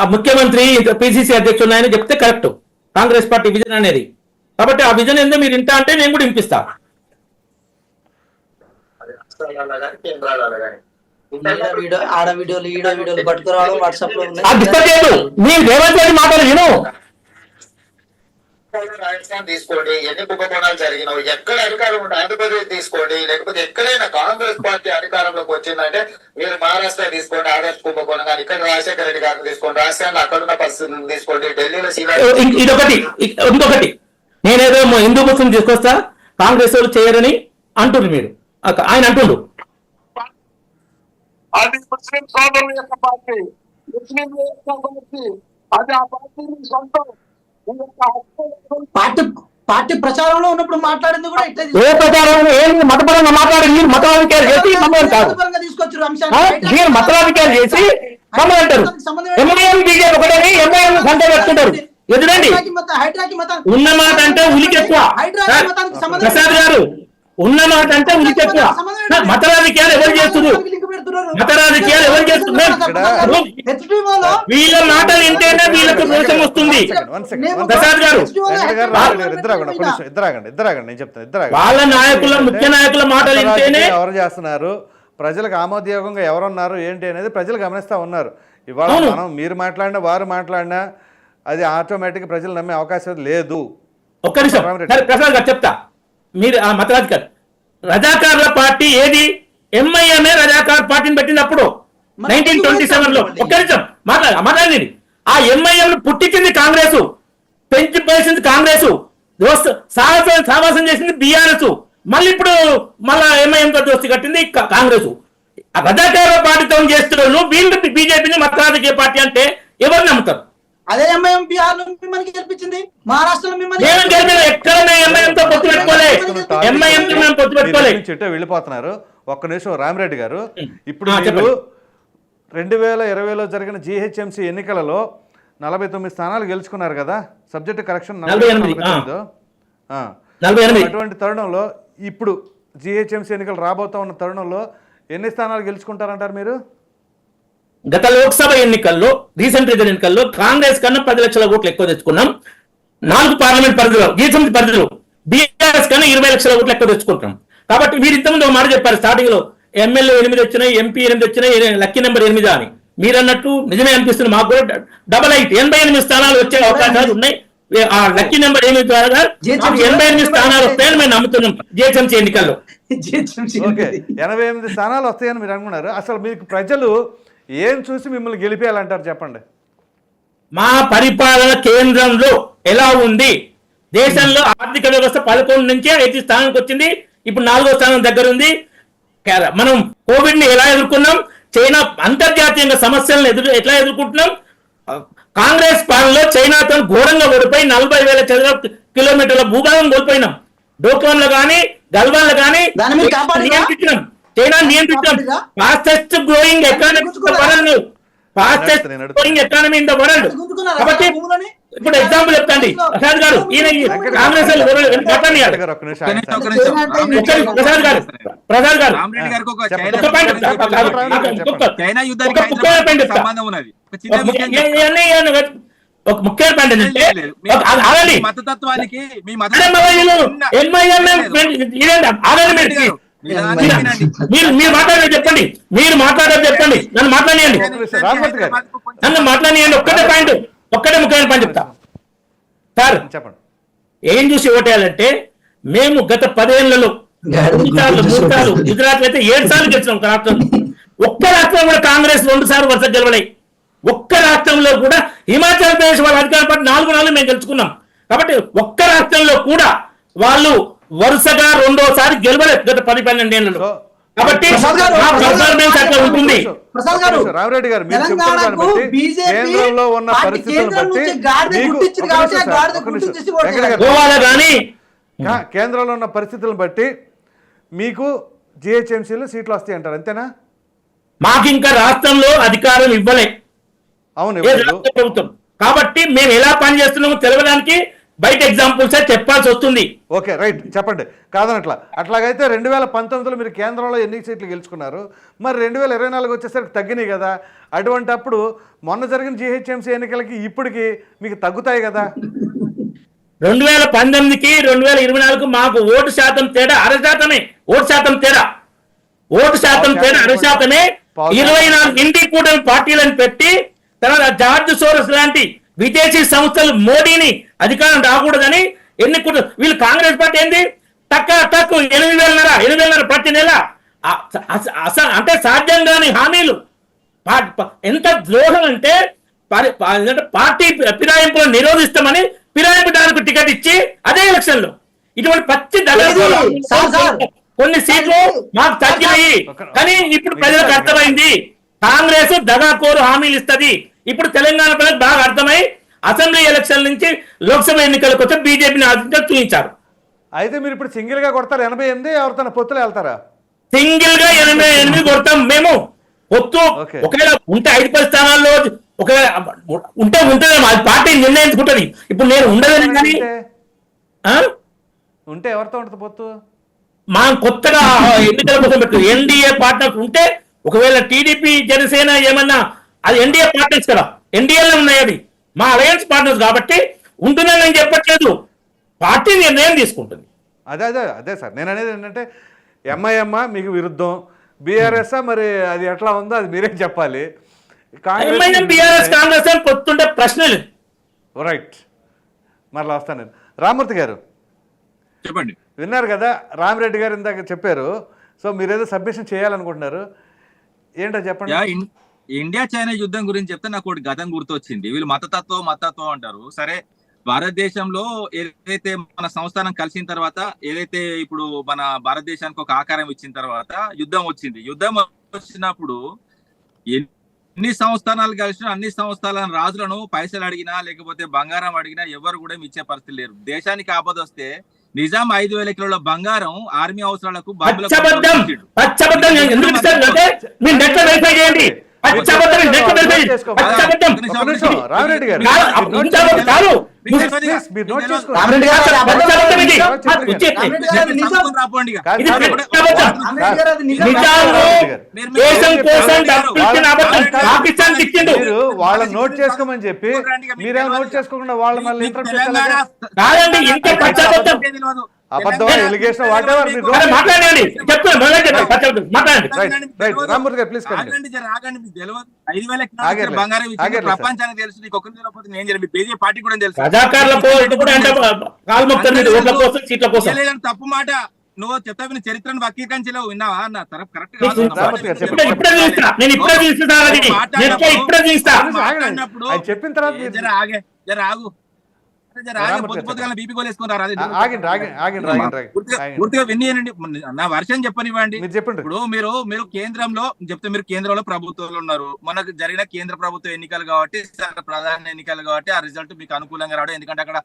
ఆ ముఖ్యమంత్రి పిసిసి అధ్యక్షుడు ఆయన చెప్తే కరెక్ట్. కాంగ్రెస్ పార్టీ విజన్ అనేది. కాబట్టి ఆ విజన్ ఏందో మీరు ఇంటా అంటే నేను కూడా వినిపిస్తా. ఆడ వీడియోలు ఈడ వీడియోలు పట్టుకురావడం వాట్సాప్లో మీరు రేవంత్ రెడ్డి మాటలు విను. రాజస్థాన్ తీసుకోండి ఎన్ని కుంభకోణాలు జరిగినావు ఎక్కడ అధికారం ఉంటే ఆంధ్రప్రదేశ్ తీసుకోండి లేకపోతే ఎక్కడైనా కాంగ్రెస్ పార్టీ అధికారంలోకి వచ్చిందంటే మీరు మహారాష్ట్ర తీసుకోండి ఆదర్శ్ కుంభకోణం కానీ ఇక్కడ రాజశేఖర రెడ్డి గారిని తీసుకోండి రాజస్థాన్లో అక్కడున్న పరిస్థితులను తీసుకోండి ఢిల్లీలో ఇదొకటి ఇంకొకటి. నేనేదో హిందూ ముస్లిం తీసుకొస్తా కాంగ్రెస్ వాళ్ళు చేయరని అంటుండ్రు మీరు. ఆయన అంటుండ్రు అది ముస్లిం సోదరుల యొక్క పార్టీ ముస్లిం యొక్క పార్టీ అది ఆ పార్టీ సొంతం. పార్టీ పార్టీ ప్రచారంలో ఉన్నప్పుడు మాట్లాడింది కూడా ఇట్లా ఏ ప్రచారం ఏం మతపరంగా మాట్లాడి మీరు మత రాజకీయాలు చేసి మమ్మల్ని కాదు తీసుకొచ్చారు? అంశాన్ని మీరు మత రాజకీయాలు చేసి మమ్మల్ని అంటారు ఎంఐఎం బీజేపీ ఒకటని ఎంఐఎం సంఖ్య పెట్టుకుంటారు ఎదురండి ఉన్న మాట అంటే ఉలికి ఎక్కువ ప్రసాద్ గారు ఉన్న మాట అంటే ఉలికి ఎక్కువ మత రాజకీయాలు ఎవరు చేస్తున్నారు మత రాజకీయాలు ఎవరు చేస్తున్నారు వీళ్ళ మాటలు వింటేనే వీళ్ళకు దోషం వస్తుంది. ప్రసాద్ గారు. గారు గారు నేను చెప్తాను. వాళ్ళ నాయకుల ముఖ్య నాయకుల మాటలు వింటేనే ఎవరు చేస్తున్నారు? ప్రజలకు ఆమోదయోగంగా ఎవరున్నారు ఏంటి అనేది ప్రజలు గమనిస్తా ఉన్నారు. ఇవాళ. మనం మీరు మాట్లాడినా వారు మాట్లాడినా అది ఆటోమేటిక్ ప్రజలు నమ్మే అవకాశం లేదు. ఒక్క నిమిషం. సరే ప్రసాద్ గారు చెప్తా. మీరు ఆ మత రాజకీయాలు రజాకార్ల పార్టీ ఏది? ఎంఐఎంఏ రజాకార్ పార్టీని పెట్టినప్పుడు నైన్టీన్ ట్వంటీ సెవెన్లో ఒక్క నిమిషం మాట్లాడ మాట్లాడింది ఆ ఎంఐఎం పుట్టించింది కాంగ్రెస్ పెంచి పోసింది కాంగ్రెస్ సాహసం సావాసం చేసింది బీఆర్ఎస్. మళ్ళీ ఇప్పుడు మళ్ళా ఎంఐఎం తో దోస్తి కట్టింది కాంగ్రెస్. ఆ రజాకార పార్టీతో చేస్తున్నారు వీళ్ళు బీజేపీని మత రాజకీయ పార్టీ అంటే ఎవరు నమ్ముతారు? అదే ఎంఐఎం బీహార్లో మిమ్మల్ని గెలిపించింది మహారాష్ట్రలో మిమ్మల్ని ఎక్కడ ఎంఐఎం తో పొత్తు పెట్టుకోలే. ఎంఐఎం పొత్తు పెట్టుకోలే. వెళ్ళిపోతున్నారు. ఒక్క నిమిషం రామిరెడ్డి గారు ఇప్పుడు మీరు. రెండు వేల ఇరవైలో జరిగిన జిహెచ్ఎంసీ ఎన్నికలలో నలభై తొమ్మిది స్థానాలు గెలుచుకున్నారు కదా. సబ్జెక్ట్ కరెక్షన్ అటువంటి తరుణంలో ఇప్పుడు జిహెచ్ఎంసీ ఎన్నికలు రాబోతా ఉన్న తరుణంలో ఎన్ని స్థానాలు గెలుచుకుంటారంటారు మీరు? గత లోక్సభ ఎన్నికల్లో రీసెంట్ ఎన్నికల్లో కాంగ్రెస్ కన్నా పది లక్షల ఓట్లు ఎక్కువ తెచ్చుకున్నాం. నాలుగు పార్లమెంట్ పరిధిలో జీసీఎంసీ పరిధిలో బీఆర్ఎస్ కన్నా ఇరవై లక్షల ఓట్లు ఎక్కువ తెచ్చుకుంటాం కాబట్టి మీరు ఇంతకుముందు ఒక మాట చెప్పారు స్టార్టింగ్లో ఎమ్మెల్యే ఎనిమిది వచ్చినాయి ఎంపీ ఎనిమిది వచ్చినాయి లక్కీ నెంబర్ ఎనిమిది అని. మీరు అన్నట్టు నిజమే అనిపిస్తుంది. మాకు కూడా డబల్ ఎయిట్ ఎనభై ఎనిమిది స్థానాలు వచ్చే అవకాశాలు ఉన్నాయి. ఆ లక్కీ నెంబర్ ఎనిమిది ద్వారా ఎనభై ఎనిమిది స్థానాలు వస్తాయని మేము నమ్ముతున్నాం జిహెచ్ఎంసీ ఎన్నికల్లో. ఓకే. ఎనభై ఎనిమిది స్థానాలు వస్తాయని మీరు అనుకున్నారు. అసలు మీకు ప్రజలు ఏం చూసి మిమ్మల్ని గెలిపేయాలంటారు చెప్పండి. మా పరిపాలన కేంద్రంలో ఎలా ఉంది? దేశంలో ఆర్థిక వ్యవస్థ పదకొండు నుంచే ఐదు స్థానానికి వచ్చింది. ఇప్పుడు నాలుగో స్థానం దగ్గర ఉంది మనం కోవిడ్ని ఎలా ఎదుర్కొన్నాం చైనా అంతర్జాతీయంగా సమస్యలను ఎదురు ఎట్లా ఎదుర్కొంటున్నాం కాంగ్రెస్ పాలనలో చైనాతో ఘోరంగా ఓడిపోయి నలభై వేల చదరపు కిలోమీటర్ల భూభాగం కోల్పోయినాం డోక్లాంలో కానీ గల్వాన్లో కానీ? నియంత్రించినాం China నియంత్రించాం? Fastest growing economy fastest. Growing economy in the world? కాబట్టి? ఇప్పుడు ఎగ్జాంపుల్ చెప్తాండి. ప్రసాద్ గారు ఈయన ఈ కాంగ్రెస్ ప్రసాద్ గారు ప్రసాద్ గారు ఒక ముఖ్యమైన పాయింట్ ఏంటంటే ఆగండి. మతతత్వానికి మీ మత మీరు. మీరు. మాట్లాడేది చెప్పండి. మీరు మాట్లాడేది చెప్పండి. నన్ను మాట్లాడియండి. నన్ను మాట్లాడియండి ఒక్కటే పాయింట్ ఒక్కటే ముఖ్యమైన పాయింట్ చెప్తా. సార్ చెప్పండి. ఏం చూసి ఓటేయాలంటే మేము గత పదేళ్ళలో రెండు సార్లు మూడు సార్లు గుజరాత్ అయితే ఏడు సార్లు గెలిచినాం ఒక రాష్ట్రంలో ఒక్క రాష్ట్రం కూడా కాంగ్రెస్ రెండు సార్లు వరుస గెలవలే. ఒక్క రాష్ట్రంలో కూడా హిమాచల్ ప్రదేశ్ వాళ్ళ అధికార పార్టీ నాలుగు నాలుగు మేము గెలుచుకున్నాం. కాబట్టి ఒక్క రాష్ట్రంలో కూడా వాళ్ళు వరుసగా రెండోసారి గెలవలేదు గత పది పన్నెండేళ్ళలో. కాబట్టి ఉంటుంది. ప్రసాద్ గారు రామరెడ్డి గారు మీరు కేంద్రంలో ఉన్న పరిస్థితులను బట్టి కేంద్రంలో ఉన్న పరిస్థితులను బట్టి మీకు జిహెచ్ఎంసీలో సీట్లు వస్తాయి అంటారు అంతేనా? మాకు ఇంకా రాష్ట్రంలో అధికారం ఇవ్వలే. అవును ప్రభుత్వం. కాబట్టి మేము ఎలా పనిచేస్తున్నామో తెలవడానికి బయట ఎగ్జాంపుల్స్ చెప్పాల్సి వస్తుంది. ఓకే రైట్ చెప్పండి. కాదనట్లా. అట్లాగైతే రెండు వేల పంతొమ్మిదిలో మీరు కేంద్రంలో ఎన్ని సీట్లు గెలుచుకున్నారు? మరి రెండు వేల ఇరవై నాలుగు వచ్చేసరికి తగ్గినాయి కదా. అటువంటి అప్పుడు మొన్న జరిగిన జిహెచ్ఎంసీ ఎన్నికలకి ఇప్పటికి మీకు తగ్గుతాయి కదా. రెండు వేల పంతొమ్మిదికి రెండు వేల ఇరవై నాలుగు మాకు ఓటు శాతం తేడా అర శాతమే. ఓటు శాతం తేడా. ఓటు శాతం తేడా అర శాతమే. ఇరవై నాలుగు ఇండి కూటమి పార్టీలను పెట్టి తర్వాత జార్జ్ సోరస్ లాంటి విదేశీ సంస్థలు మోడీని అధికారం రాకూడదని ఎన్ని కుట్ర వీళ్ళు కాంగ్రెస్ పార్టీ ఏంది? తక్క తక్కు ఎనిమిది వేలన్నర ఎనిమిది వేలన్నర ప్రతి నెల. అ- అస- అస- అంటే సాధ్యం కాని హామీలు. ఎంత ద్రోహం అంటే పార్టీ ఫిరాయింపులను నిరోధిస్తామని ఫిరాయింపడానికి టికెట్ ఇచ్చి అదే ఎలక్షన్లో ఇటువంటి పచ్చి. కొన్ని సీట్లు మాకు తగ్గినాయి. కానీ ఇప్పుడు ప్రజలకు అర్థమైంది. కాంగ్రెస్ దగాకోరు హామీలు ఇస్తది. ఇప్పుడు తెలంగాణ ప్రజలకు బాగా అర్థమై అసెంబ్లీ ఎలక్షన్ నుంచి లోక్సభ ఎన్నికలకు వచ్చి బీజేపీని ఆదిత్యం చూపించారు. అయితే మీరు ఇప్పుడు సింగిల్గా కొడతారు? ఎనభై ఎనిమిది ఎవరితో పొత్తులు వెళ్తారా? సింగిల్గా ఎనభై ఎనిమిది కొడతాం మేము. పొత్తు. ఒకవేళ ఉంటే ఐదు పది స్థానాల్లో ఒకవేళ ఉంటే ఉంటుందేమో అది పార్టీ నిర్ణయించుకుంటది. ఇప్పుడు నేను ఉండదని కానీ ఉంటే? ఎవరితో ఉంటుంది పొత్తు? మా కొత్తగా ఎన్నికల కోసం పెట్టు. ఎన్డీఏ పార్ట్నర్స్ ఉంటే ఒకవేళ టీడీపీ జనసేన ఏమన్నా అది ఎన్డీఏ పార్ట్నర్స్ కదా. ఎన్డీఏలో ఉన్నాయి అది మా అలయన్స్ పార్ట్నర్స్ కాబట్టి ఉంటుందని నేను చెప్పట్లేదు. పార్టీ నిర్ణయం తీసుకుంటుంది. అదే అదే అదే సార్. నేను అనేది ఏంటంటే ఎంఐఎం మీకు విరుద్ధం. బీఆర్ఎస్ మరి అది ఎట్లా ఉందో అది మీరే చెప్పాలి. ఎంఐఎం బీఆర్ఎస్ కాంగ్రెస్ అని పొత్తుంటే ప్రశ్న లేదు. రైట్ మరలా వస్తాను నేను. రామూర్తి గారు. చెప్పండి. విన్నారు కదా రామిరెడ్డి గారు ఇందాక చెప్పారు. సో మీరేదో సబ్మిషన్ చేయాలనుకుంటున్నారు. ఏంటో చెప్పండి. ఇండియా చైనా యుద్ధం గురించి చెప్తే నాకు ఒకటి గతం గుర్తొచ్చింది. వీళ్ళు మతతత్వం మతతత్వం అంటారు. సరే భారతదేశంలో ఏదైతే మన సంస్థానం కలిసిన తర్వాత ఏదైతే ఇప్పుడు మన భారతదేశానికి ఒక ఆకారం ఇచ్చిన తర్వాత యుద్ధం వచ్చింది. యుద్ధం వచ్చినప్పుడు ఎన్ని సంస్థానాలు కలిసినా అన్ని సంస్థాన రాజులను పైసలు అడిగినా లేకపోతే బంగారం అడిగినా ఎవరు కూడా ఇచ్చే పరిస్థితి లేరు. దేశానికి ఆపద వస్తే నిజాం ఐదు వేల కిలోల బంగారం ఆర్మీ అవసరాలకు మీరు నెట్ రామిరెడ్డి గారు చేసుకోమని చెప్పి మీరేమో నోట్ చేసుకోకుండా వాళ్ళ మళ్ళీ కాదండి ఇంత ప్రపంచానికి తెలుసు నీకు ఒకరి తెలియకపోతే నేను చెప్పి బీజేపీ పార్టీ కూడా తెలుసు రజాకార్ల పోటీ కూడా అంటే కాలు మొక్కలు మీద ఓట్ల కోసం సీట్ల కోసం తెలియదని తప్పు మాట నువ్వు చెప్తా చరిత్రను వక్రీకరించలేవు విన్నావా అన్న తరపు కరెక్ట్ చెప్పిన తర్వాత ఆగే జర ఆగు నా వర్షం చెప్పనివ్వండి. చెప్పండి. ఇప్పుడు మీరు మీరు కేంద్రంలో చెప్తే మీరు కేంద్రంలో ప్రభుత్వంలో ఉన్నారు. మనకు జరిగిన కేంద్ర ప్రభుత్వ ఎన్నికలు కాబట్టి ప్రధాన ఎన్నికలు కాబట్టి ఆ రిజల్ట్ మీకు అనుకూలంగా రావడం. ఎందుకంటే అక్కడ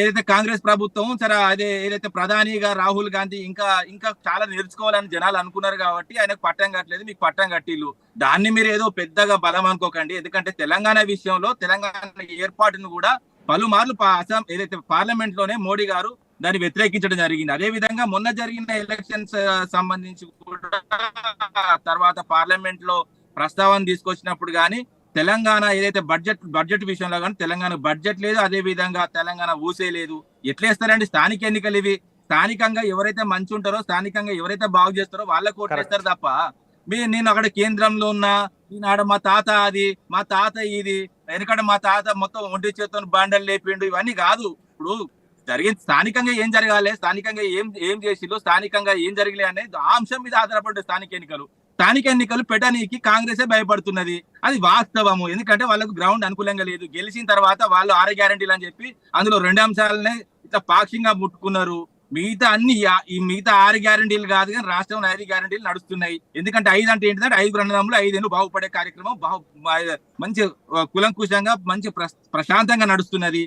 ఏదైతే కాంగ్రెస్ ప్రభుత్వం సరే అదే ఏదైతే ప్రధానిగా రాహుల్ గాంధీ ఇంకా ఇంకా చాలా నేర్చుకోవాలని జనాలు అనుకున్నారు కాబట్టి ఆయనకు పట్టం కట్టలేదు మీకు పట్టం కట్టిల్లు. దాన్ని మీరు ఏదో పెద్దగా బలం అనుకోకండి. ఎందుకంటే తెలంగాణ విషయంలో తెలంగాణ ఏర్పాటును కూడా పలుమార్లు అస్సాం ఏదైతే పార్లమెంట్లోనే మోడీ గారు దాన్ని వ్యతిరేకించడం జరిగింది. అదే విధంగా మొన్న జరిగిన ఎలక్షన్స్ సంబంధించి కూడా తర్వాత పార్లమెంట్లో ప్రస్తావన తీసుకొచ్చినప్పుడు గానీ తెలంగాణ ఏదైతే బడ్జెట్ బడ్జెట్ విషయంలో కానీ తెలంగాణ బడ్జెట్ లేదు అదే విధంగా తెలంగాణ ఊసే లేదు. ఎట్లేస్తారండి? స్థానిక ఎన్నికలు ఇవి. స్థానికంగా ఎవరైతే మంచి ఉంటారో స్థానికంగా ఎవరైతే బాగు చేస్తారో వాళ్ళకు ఓట్లేస్తారు తప్ప. మీ నేను అక్కడ కేంద్రంలో ఉన్నా ఈనాడు మా తాత అది మా తాత ఇది ఎందుకంటే మా తాత మొత్తం ఒంటి చేతితో బండలు లేపిండు ఇవన్నీ కాదు. ఇప్పుడు జరిగింది స్థానికంగా ఏం జరగాలి స్థానికంగా ఏం ఏం చేసిలో స్థానికంగా ఏం జరగలే అనేది ఆ అంశం మీద ఆధారపడి స్థానిక ఎన్నికలు. స్థానిక ఎన్నికలు పెట్టడానికి కాంగ్రెసే భయపడుతున్నది. అది వాస్తవము. ఎందుకంటే వాళ్ళకు గ్రౌండ్ అనుకూలంగా లేదు. గెలిచిన తర్వాత వాళ్ళు ఆరు గ్యారంటీలు అని చెప్పి అందులో రెండు అంశాలనే ఇట్లా పాక్షికంగా ముట్టుకున్నారు. మిగతా అన్ని ఈ మిగతా ఆరు గ్యారంటీలు కాదు కానీ రాష్ట్రంలో ఐదు గ్యారంటీలు నడుస్తున్నాయి. ఎందుకంటే ఐదు అంటే ఏంటంటే ఐదు రణంలో ఐదేళ్ళు బాగుపడే కార్యక్రమం బాగు మంచి కులంకుశంగా మంచి ప్రశాంతంగా నడుస్తున్నది.